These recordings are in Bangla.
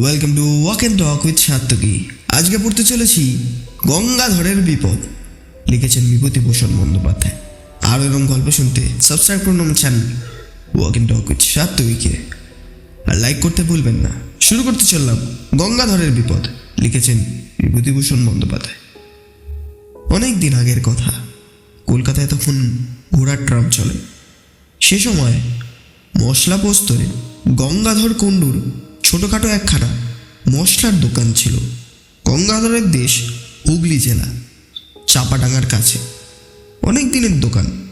Welcome to walk and talk with Sattaki আজকে পড়তে চলেছি গঙ্গাধরের বিপদ। লিখেছেন বিভূতিভূষণ বন্দ্যোপাধ্যায়। আরও এরকম গল্প শুনতে সাবস্ক্রাইব করুন আমার channel walk and talk with সাত্তকীকে আর লাইক করতে ভুলবেন না। শুরু করতে চললাম গঙ্গাধরের বিপদ, লিখেছেন বিভূতিভূষণ বন্দ্যোপাধ্যায়। অনেক দিন আগের কথা, কলকাতায় তখন ঘোড়ার ট্রাম চলে। সে সময় মশলা পোস্তরে গঙ্গাধর কুণ্ডুর ছোটোখাটো একখানা মশলার দোকান ছিল। গঙ্গাধরের দেশ হুগলি জেলা, চাপাডাঙ্গার কাছে। অনেক দিনের দোকান।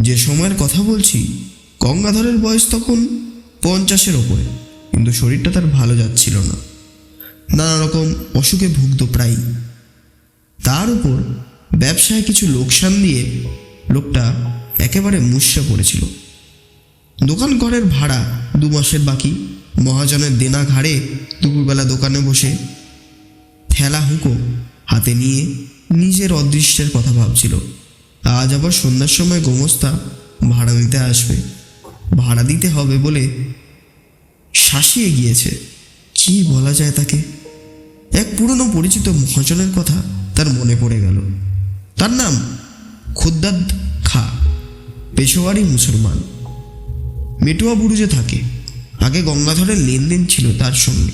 যে সময়ের কথা বলছি, গঙ্গাধরের বয়স তখন পঞ্চাশের ওপরে, কিন্তু শরীরটা তার ভালো যাচ্ছিল না। নানা রকম অসুখে ভুগত প্রায়ই। তার উপর ব্যবসায় কিছু লোকসান দিয়ে লোকটা একেবারে মুষড়ে পড়েছিল। দোকান ঘরের ভাড়া দু মাসের বাকি মহাজনের দেনা ঘাড়ে দুপুরবেলা দোকানে বসে ঠেলা হুঁকো হাতে নিয়ে নিজের অদৃষ্টের কথা ভাবছিল। আজ আবার সন্ধ্যার সময় গোমস্তা ভাড়া দিতে আসবে। ভাড়া দিতে হবে বলে শাসিয়ে গিয়েছে। কি বলা যায় তাকে? এক পুরনো পরিচিত মহাজনের কথা তার মনে পড়ে গেল। তার নাম খুদ্দাদ খা, পেশোয়ারি মুসলমান। মেটুয়া বুরুজে থাকে। আগে গঙ্গাধরের লেনদেন ছিল তার সঙ্গে।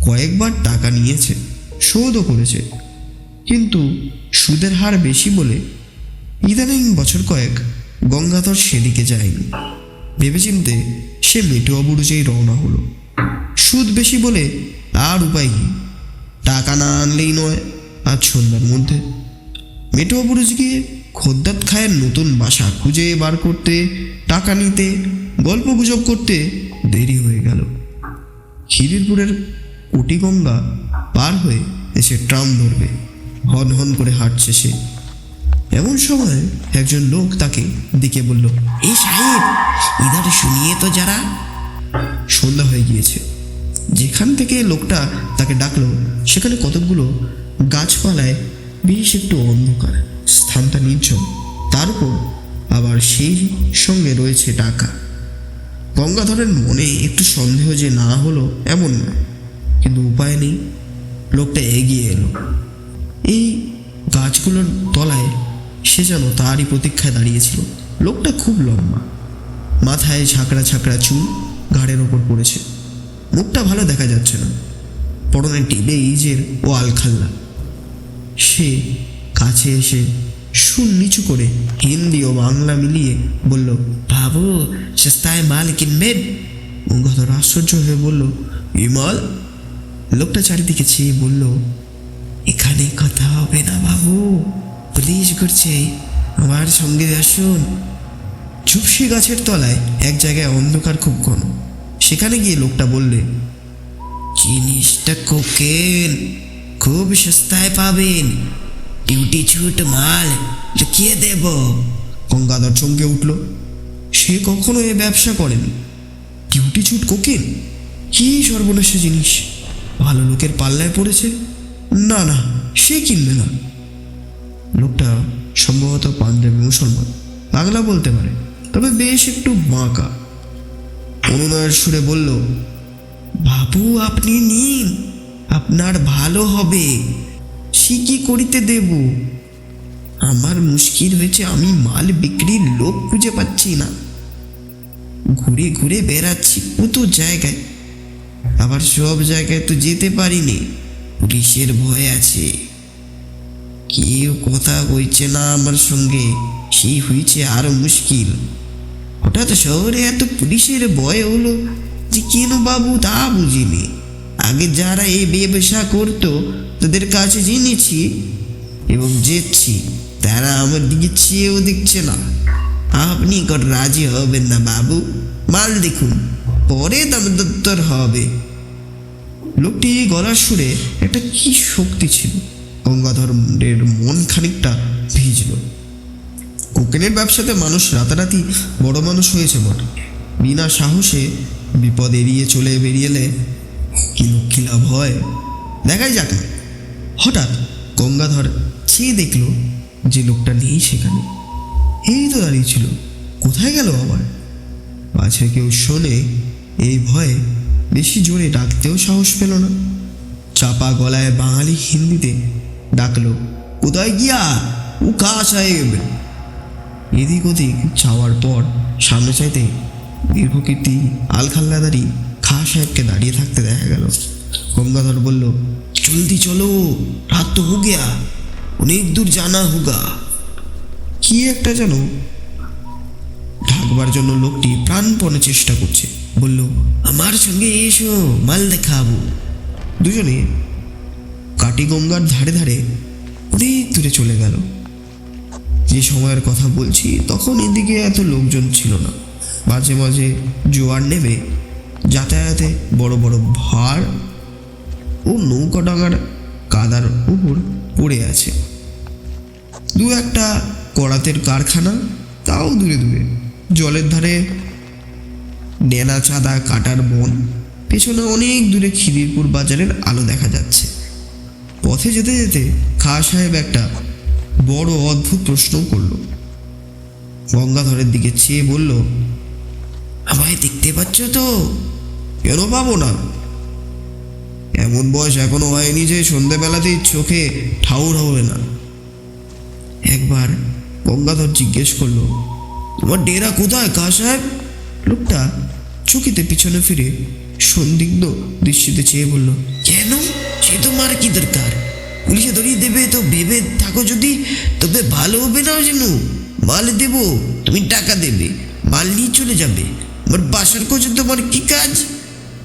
কয়েকবার টাকা নিয়েছে, শোধও করেছে। কিন্তু সুদের হার বেশি বলে ইদানিং বছর কয়েক গঙ্গাধর সেদিকে যায়নি। ভেবেচিন্তে সে মেটুয়া বুরুজেই রওনা হলো। সুদ বেশি বলে আর উপায় কি? টাকা না আনলেই নয় আজ সন্ধ্যার মধ্যে। মেটুয়া বুরুজ গিয়ে খদ্দাত খায়ের নতুন বাসা খুঁজে বার করতে, টাকা নিতে গল্প গুজব করতে দেরি হয়ে গেল। খিদিরপুরের কোটিগঙ্গা পার হয়ে এসে ট্রাম ধরবে। হন হন করে হাঁটছে সে। এমন সময় একজন লোক তাকে দিকে বলল এই সাহেব, ইধারে শুনিয়ে তো যারা? সন্ধ্যা হয়ে গিয়েছে। যেখান থেকে লোকটা তাকে ডাকলো, সেখানে কতকগুলো গাছপালায় বেশ একটু অন্ধকার, স্থানটা নির্জন। তার উপর আবার সেই সঙ্গে রয়েছে টাকা গঙ্গাধরের মনে একটু সন্দেহ যে না হলো এমন না। কিন্তু উপায় নেই, লোকটা এগিয়ে এলো। এই গাছগুলোর তলায় সে যেন তারই প্রতীক্ষায় দাঁড়িয়েছিল। লোকটা খুব লম্বা। মাথায় ঝাঁকড়া ঝাঁকড়া চুল ঘাড়ের ওপর পড়েছে। মুখটা ভালো দেখা যাচ্ছে না। পরনে টিবে ইজের ও আলখাল্লা। সে কাছে এসে সুর নিচু করে হিন্দি ও বাংলা মিলিয়ে বলল, বাবু, সস্তায় মাল কিনবেন গঙ্গাধর আশ্চর্য হয়ে বলল এই মাল? লোকটা চারিদিকে চেয়ে বলল, এখানে কথা হবে না, বাবু। পুলিশ করছে। আমার সঙ্গে আসুন। ঝুপসি গাছের তলায় এক জায়গায় অন্ধকার খুব ঘন। সেখানে গিয়ে লোকটা বললে, জিনিসটা কোকেন। খুব সস্তায় পাবেন। ডিউটি ছুট মাল লুকিয়ে দেব। গঙ্গাধর চমকে উঠল? সে কখনো এ ব্যবসা করেনি। ডিউটি ছুট কোকেন কি সর্বনাশা জিনিস? ভালো লোকের পাল্লায় পড়েছে? না না, সে কিনবে না। লোকটা সম্ভবত পাঞ্জাবি মুসলমান বাংলা বলতে পারে, তবে বেশ একটু বাঁকা। অনুনয়ের সুরে বলল, বাবু, আপনি নিন, আপনার ভালো হবে। সে কি করিতে দেব? আমার মুশকিল হয়েছে, আমি মাল বিক্রির লোক খুঁজে পাচ্ছি না। ঘুরে ঘুরে বেড়াচ্ছি কত জায়গায়। আবার সব জায়গায় তো যেতে পারিনি। পুলিশের ভয় আছে। কেউ কথা কইছে না আমার সঙ্গে। সেই হয়েছে আরও মুশকিল। হঠাৎ শহরে এত পুলিশের ভয় হলো যে কেন বাবু তা বুঝিনি। আগে যারা এই ব্যবসা করতো তাদের কাছে জেনেছি এবং যেচ্ছি তারা আমার দিকে চেয়েও দেখছে না। আপনি কর রাজি হবেন না বাবু? মাল দেখুন, পরে দাম দত্তর হবে। লোকটি গলার সুরে একটা কি শক্তি ছিল। গঙ্গাধরের মন খানিকটা ভিজল। কোকেনের ব্যবসাতে মানুষ রাতারাতি বড় মানুষ হয়েছে বটে। বিনা সাহসে বিপদ এড়িয়ে চলে বেরিয়েলে কি লক্ষ্মী লাভ হয়? দেখাই যাক। না হঠাৎ গঙ্গাধর চেয়ে দেখল যে লোকটা নেই সেখানে। এই তো দাঁড়িয়ে ছিল। কোথায় গেল আবার? পাছে কেউ শোনে এই ভয়ে বেশি জোরে ডাকতেও সাহস পেল না। চাপা গলায় বাঙালি হিন্দিতে ডাকলো, কোথায় গিয়া? ও কা সাহেব! এদিক ওদিক চাওয়ার পর সামনে চাইতে দীর্ঘকীর্তি আলখাল্লাদারি খা সাহেবকে দাঁড়িয়ে থাকতে দেখা গেল। গঙ্গাধর বলল, জলদি চলো, রাত তো হো গিয়া। অনেক দূর জানা হুগা। কি একটা যেন ঢাকবার জন্য লোকটি প্রাণপণে চেষ্টা করছে। বলল, আমার সঙ্গে এসো, মাল দেখাবো। দুজনে কাটি গঙ্গার ধারে ধারে অনেক দূরে চলে গেল। যে সময়ের কথা বলছি, তখন এদিকে এত লোকজন ছিল না। মাঝে মাঝে জোয়ার নেমে যাতায়াতে বড় বড় ভার ও নৌকা ডাঙার কাদার উপর পড়ে আছে। দু একটা করাতের কারখানা, তাও দূরে দূরে। জলের ধারে নেনা চাঁদা কাটার বন, পেছনে অনেক দূরে খিদিরপুর বাজারের আলো দেখা যাচ্ছে। পথে যেতে যেতে খা সাহেব একটা বড় অদ্ভুত প্রশ্ন করল। গঙ্গাধরের দিকে চেয়ে বলল, আমায় দেখতে পাচ্ছ তো? কেন পাবো না? এমন বয়স এখনও হয়নি যে সন্ধেবেলাতেই চোখে ঠাউর হবে না। একবার গঙ্গাধর জিজ্ঞেস করল, তোমার ডেরা কোথায় কা সাহেব? লোকটা চকিতে পিছনে ফিরে সন্দিগ্ধ দৃষ্টিতে চেয়ে বলল, কেন? সে তোমার কি দরকার? পুলিশে ধরিয়ে দেবে তো, ভেবে থাকো যদি। তবে ভালো হবে না যেন? মাল দেবো, তুমি টাকা দেবে, মাল নিয়ে চলে যাবে। আমার বাসার কোচে তোমার কি কাজ?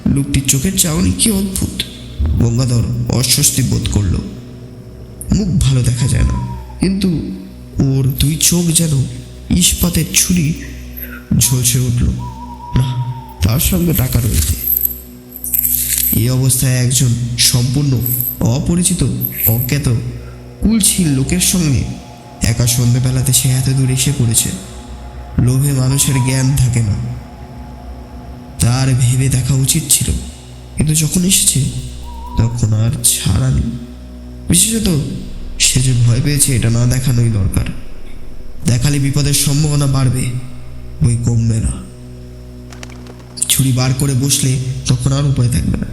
লোকটির চোখের চাউনি কি অদ্ভুত। গঙ্গাধর অস্বস্তি বোধ করল। মুখ ভালো দেখা যায় না। কিন্তু ওর দুই চোখ যেন ইস্পাতের ছুরি ঝলসে উঠল। না, তার সঙ্গে টাকা রয়েছে। এই অবস্থায় একজন সম্পূর্ণ অপরিচিত, অজ্ঞাত কুলছিল লোকের সঙ্গে একা সন্ধেবেলাতে সে এত দূর এসে পড়েছে। লোভে মানুষের জ্ঞান থাকে না। তার ভেবে দেখা উচিত ছিল। কিন্তু যখন এসেছে তখন আর ছাড়া নেই। বিশেষত সে যে ভয় পেয়েছে, এটা না দেখানোই দরকার। দেখালে বিপদের সম্ভাবনা বাড়বে, বই কমবে না। ছুরি বার করে বসলে তখন আর উপায় থাকবে না।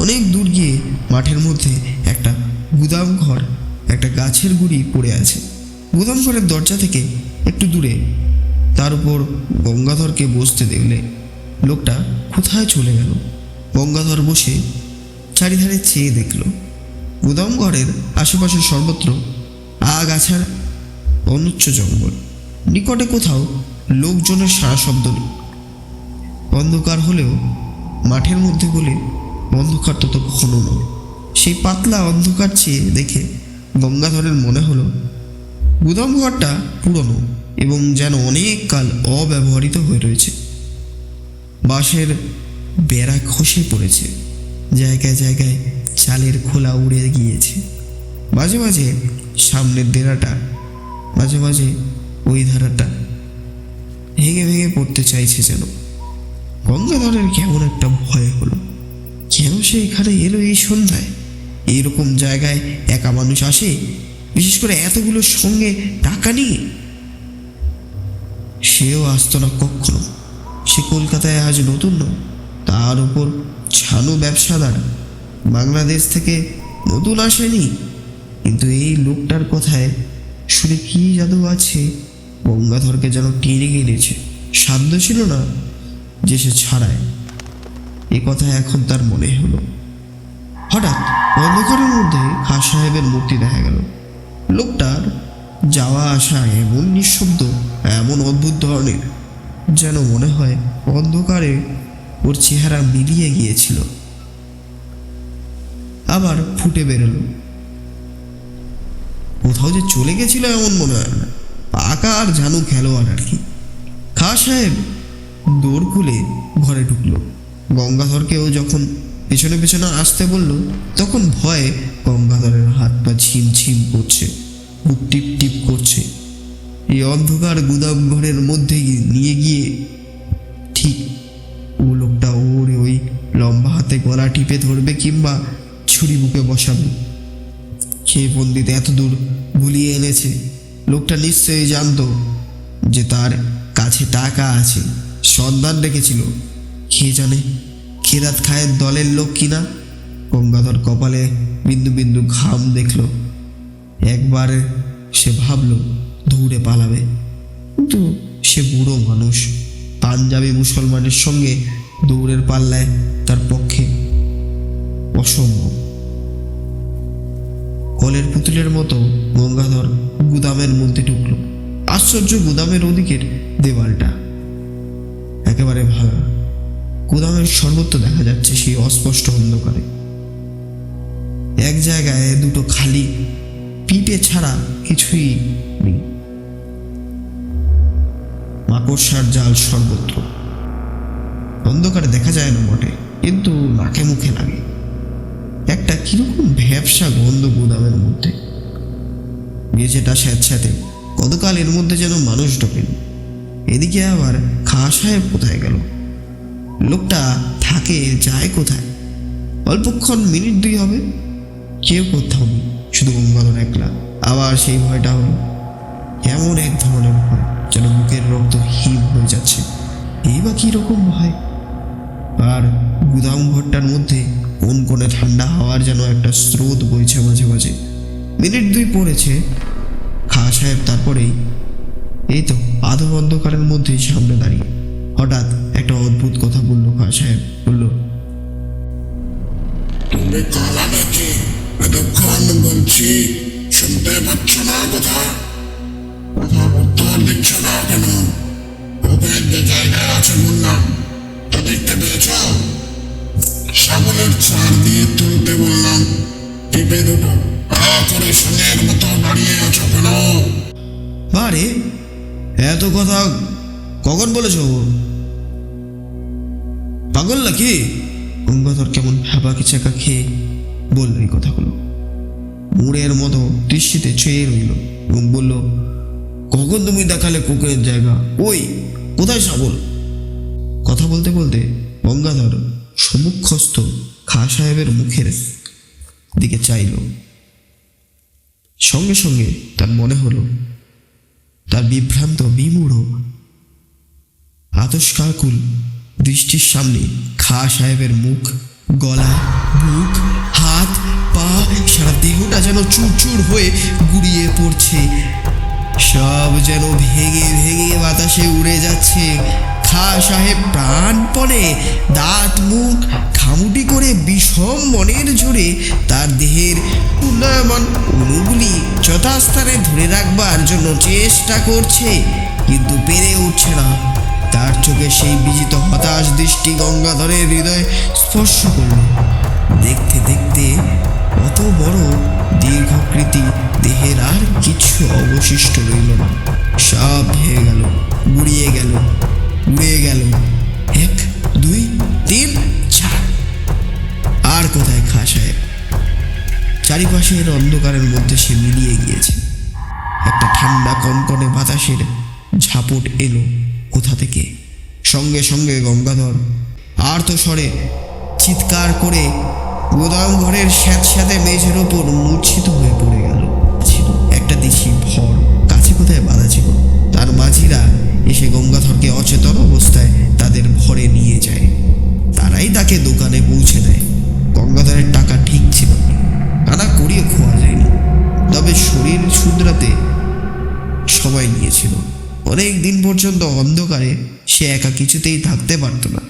অনেক দূর গিয়ে মাঠের মধ্যে একটা গুদাম ঘর, একটা গাছের গুড়ি পড়ে আছে। গুদাম ঘরের দরজা থেকে একটু দূরে। তার উপর গঙ্গাধরকে বসতে দেখলে লোকটা কোথায় চলে গেল? গঙ্গাধর বসে চারিধারে চেয়ে দেখল গুদাম ঘরের আশেপাশে সর্বত্র আগাছার অনুচ্চ জঙ্গল। নিকটে কোথাও লোকজনের সারা শব্দ নেই। অন্ধকার হলেও মাঠের মধ্যে বলে অন্ধকার তত ঘন নয়। সেই পাতলা অন্ধকার চেয়ে দেখে গঙ্গাধরের মনে হলো গুদাম ঘরটা পুরনো এবং যেন অনেক কাল অব্যবহৃত হয়ে রয়েছে। বাঁশের বেড়া খসে পড়েছে। জায়গায় জায়গায় চালের খোলা উড়ে গিয়েছে। মাঝে মাঝে সামনের ডেরাটা মাঝে মাঝে ওই ধারাটা ভেঙে ভেঙে পড়তে চাইছে যেন। গঙ্গাধরের কেমন একটা ভয় হলো। কেন সে এখানে এলো এই সন্ধ্যায়? এইরকম জায়গায় একা মানুষ আসে? বিশেষ করে এতগুলো সঙ্গে টাকা নিয়ে? সেও আসতো না কখনো। সে কলকাতায় আজ নতুন নয়। তার উপর ছানু ব্যবসাদার। বাংলাদেশ থেকে নতুন আসেনি। কিন্তু এই লোকটার কথায় শুনে কি জাদু আছে? গঙ্গাধরকে যেন টেনে গেলেছে সাধ্য ছিল না যে সে ছাড়ায়। এ কথা এখন তার মনে হলো। হঠাৎ অন্ধকারের মধ্যে খা সাহেবের মূর্তি দেখা গেল। লোকটার যাওয়া আসা এমন নিঃশব্দ, এমন অদ্ভুত ধরনের, যেন মনে হয় অন্ধকারে ওর চেহারা মিলিয়ে গিয়েছিল। আবার ফুটে বেরোলো। কোথাও যে চলে গেছিল এমন মনে হয় না। পাকা আর ঝানু খেলোয়াড় আর কি। খা সাহেব দৌড় খুলে ঘরে ঢুকলো। গঙ্গাধরকেও যখন পেছনে পেছনে আসতে বলল, তখন ভয়ে গঙ্গাধরের হাত পা ঝিমঝিম করছে, বুক টিপ টিপ করছে। এই অন্ধকার গুদাম ঘরের মধ্যে নিয়ে গিয়ে ঠিক হাতে গলা টিপে ধরবে কিংবা ছুরি বুকে বসাবে। সে বন্দিতে এত দূর ভুলিয়ে এনেছে। লোকটা নিশ্চয়ই জানতো যে তার কাছে টাকা আছে, সন্ধান রেখেছিল কে জানে খেরাত খায়ের দলের লোক কিনা? গঙ্গাধর কপালে বিন্দু বিন্দু ঘাম দেখল। একবার সে ভাবলো দৌড়ে পালাবে। কিন্তু সে বুড়ো মানুষ, পাঞ্জাবি মুসলমানের সঙ্গে দৌড়ের পাল্লায় তার পক্ষে অসম্ভব। কলের পুতুলের মতো গঙ্গাধর গুদামের মধ্যে ঢুকলো। আশ্চর্য গুদামের ওদিকের দেওয়ালটা। একেবারে ভাঙা গুদামের সর্বত্র দেখা যাচ্ছে সেই অস্পষ্ট অন্ধকারে। এক জায়গায় দুটো খালি পিপে ছাড়া কিছুই নেই। মাকড়সার জাল সর্বত্র। অন্ধকারে দেখা যায় না বটে, কিন্তু নাকে মুখে লাগে। একটা কীরকম ভ্যাবসা গন্ধ গুদামের মধ্যে। মেঝেটা স্যাঁতস্যাঁতে কতকাল এর মধ্যে যেন মানুষ ঢোকেন। এদিকে আবার খা সাহেব কোথায় গেল? লোকটা থাকে, যায় কোথায়? অল্পক্ষণ মিনিট দুই হবে, কেউ কোথাও নেই, শুধু গঙ্গাধর একলা। আবার সেই ভয়টা হলো, এমন এক ধরনের ভয় যেন বুকের রক্ত হিম হয়ে যাচ্ছে। এই বা কীরকম ভয়? আর গুদাম ঘরটার মধ্যে কোণে ঠান্ডা হাওয়ার যেন একটা স্রোত বইছে মাঝে মাঝে। মিনিট দুই পড়েছে। খা সাহেব তারপরেই, এই তো, আধো অন্ধকারের মধ্যেই সামনে দাঁড়িয়ে। হঠাৎ একটা অদ্ভুত কথা বলল খা সাহেব। বলল, তুমি কালা নাকি এতক্ষণ বলছি, শুনতে পাচ্ছ না উত্তর দিচ্ছ না কেন? ওপেন যে জায়গায় আছে বললাম তা দেখতে পেয়েছ? সাগরের চার দিয়ে তুলতে বললাম টিপে দুটো। করে সুনের মতো দাঁড়িয়ে আছো কেন? বারে এত কথা কখন বলেছ? পাগল নাকি? গঙ্গাধর কেমন ভ্যাবা চেকা খেয়ে বলল এই কথাগুলো। মুড়ের মতো দৃষ্টিতে চেয়ে রইল এবং বলল, কখন তুমি দেখালে কুকুরের জায়গা? ওই, কোথায় সাবল কথা বলতে বলতে গঙ্গাধর সম্মুখস্থ খা সাহেবের মুখের দিকে চাইল। সঙ্গে সঙ্গে তার মনে হলো, তার বিভ্রান্ত, বিমূঢ় আতস্কাকুল দৃষ্টির সামনে খা সাহেবের মুখ, গলা বুক হাত, পা, সারা দেহটা যেন চুরচুর হয়ে গুড়িয়ে পড়ছে। সব যেন ভেঙে ভেঙে বাতাসে উড়ে যাচ্ছে। খা সাহেব প্রাণপণে দাঁত, মুখ খামুটি করে বিষম মনের জোরে তার দেহের উন্নয়মান অণুগুলি যথাস্থানে ধরে রাখবার জন্য চেষ্টা করছে, কিন্তু পেরে উঠছে না। তার চোখে সেই বিজিত হতাশ দৃষ্টি গঙ্গাধরের হৃদয় স্পর্শ করল। দেখতে দেখতে অত বড় দীর্ঘকৃতি দেহের আর কিছু অবশিষ্ট রইল না। সব ভেঙে গেল। চারিপাশের অন্ধকারের মধ্যে সে মিলিয়ে গিয়েছে। একটা ঠান্ডা কনকনে বাতাসের ঝাপট এলো কোথা থেকে? সঙ্গে সঙ্গে গঙ্গাধর আর তো স্বরে চিৎকার করে গোদাম ঘরের স্যাঁত স্যাঁতে মেঝের ওপর মূর্ছিত হয়ে পড়ে গেল। পর্যন্ত অন্ধকারে সে একা কিছুতেই থাকতে পারত না।